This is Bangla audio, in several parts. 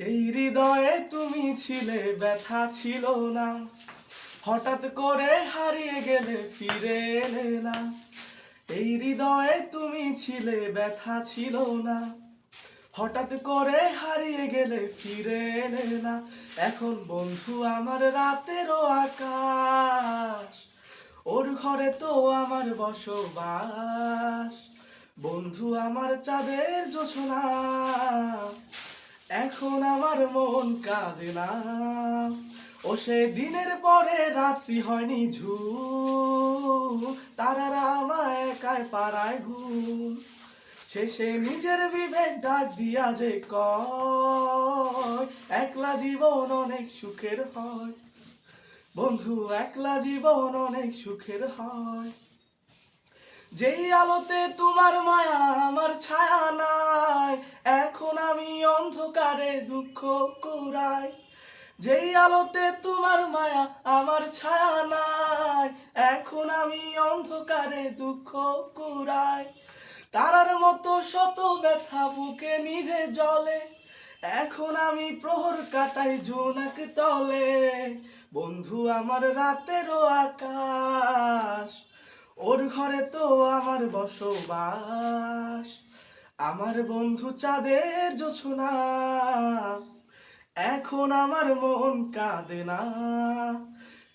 এই হৃদয়ে তুমি ছিলে, ব্যথা ছিল না। হঠাৎ করে হারিয়ে গেলে ফিরে এলে না। এই হৃদয়ে তুমি ছিলে, ব্যথা ছিল না। হঠাৎ করে হারিয়ে গেলে ফিরে এলে না। এখন বন্ধু, আমার রাতেরও আকাশ। ওর ঘরে তো আমার বসবাস। বন্ধু, আমার চাঁদের জোছনা। এখন আমার মন কাঁদে না। ও সে দিনের পরে রাত্রি হয়নি ঝু তারারা আমায় একাই পাড়ায় ঘুম। শেষে নিজের বিবেক ডাক দিয়া যে কয়, একলা জীবন অনেক সুখের হয়। বন্ধু, একলা জীবন অনেক সুখের হয়। যেই আলোতে তোমার মায়া, আমার ছায়া নাই এখন আমি দুঃখ কুড়াই যেই আলোতে তোমার মায়া আমার ছায়া নাই, এখন আমি অন্ধকারে দুঃখ কুড়াই। তারার মতো শত ব্যথা বুকে নিভে জলে, এখন আমি প্রহর কাটাই জোনাক তলে। বন্ধু, আমার রাতেরও আকাশ, ওর ঘরে তো আমার বসবাস। আমার বন্ধু চাঁদের জোছনা, এখন আমার মন কাঁদে না।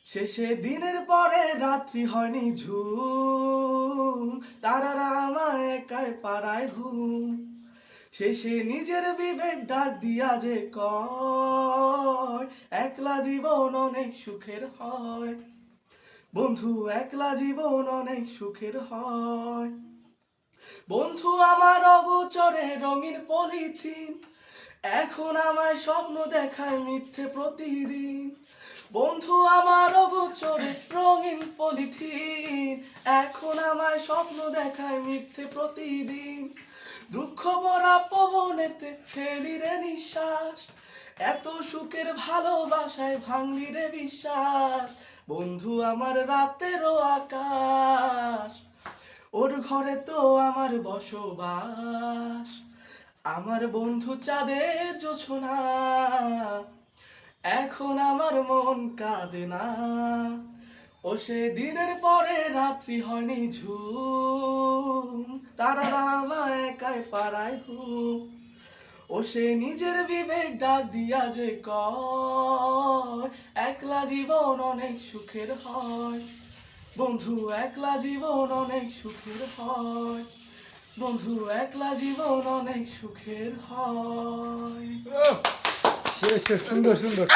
শেষে দিনের পরে রাত্রি হয়নি ঝুম, তারারা আমায় একাই পাড়ায় ঘুম। শেষে নিজের বিবেক ডাক দিয়া যে কয়, একলা জীবন অনেক সুখের হয়। বন্ধু, একলা জীবন অনেক সুখের হয়। বন্ধু, আমার অগোচরে রঙিন পলিথিন। এখন আমায় স্বপ্ন দেখায় মিথ্যে প্রতিদিন। বন্ধু, আমার অগোচরে রঙিন পলিথিন। এখন আমায় স্বপ্ন দেখায় মিথ্যে প্রতিদিন। দুঃখ ভরা পবনেতে ফেলি রে নিঃশ্বাস। এত সুখের ভালোবাসায় ভাঙলি রে বিশ্বাস। বন্ধু, আমার রাতেরও আকাশ ঘরে তো আমার বসবাস। আমার বন্ধু চাঁদের জোছনা। এখন আমার মন কাঁদে না। ও সে দিনের পরে রাত্রি হয়নি ঝুম। তারা আমায় একাই পাড়ায় ঘুম। ও সে নিজের বিবেক ডাক দিয়া যে কয়, একলা জীবন অনেক সুখের হয়। বন্ধু একলা জীবন অনেক সুখের হয়। বন্ধু একলা জীবন অনেক সুখের হয়। সুন্দর সুন্দর।